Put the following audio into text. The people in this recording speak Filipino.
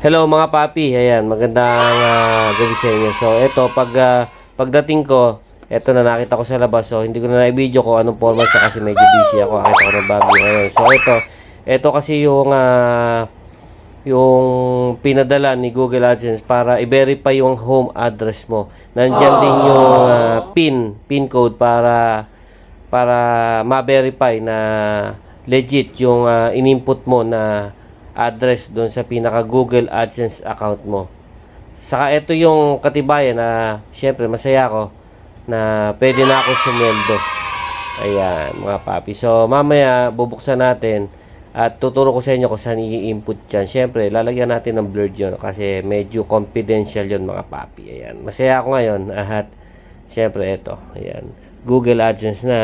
Hello mga papi, ayan, magandang ah, gabi sa inyo. So, ito, pag, ah, pagdating ko, ito na nakita ko sa labas. So, hindi ko na na-video ko anong format siya kasi medyo busy ako. Nakita ko ng bago ngayon. So, ito, ito kasi yung, ah, yung pinadala ni Google AdSense para i-verify yung home address mo. Nandiyan din yung ah, PIN, PIN code para para ma-verify na legit yung ah, in-input mo na address doon sa pinaka Google AdSense account mo. Saka ito yung katibayan na syempre masaya ako na pwede na ako sumweldo. Ayan, mga papi. So, mamaya bubuksan natin at tuturo ko sa inyo kung saan i-input dyan. Syempre, lalagyan natin ng blurred yun kasi medyo confidential yun mga papi. Ayan, masaya ako ngayon at syempre ito. Ayan, Google AdSense na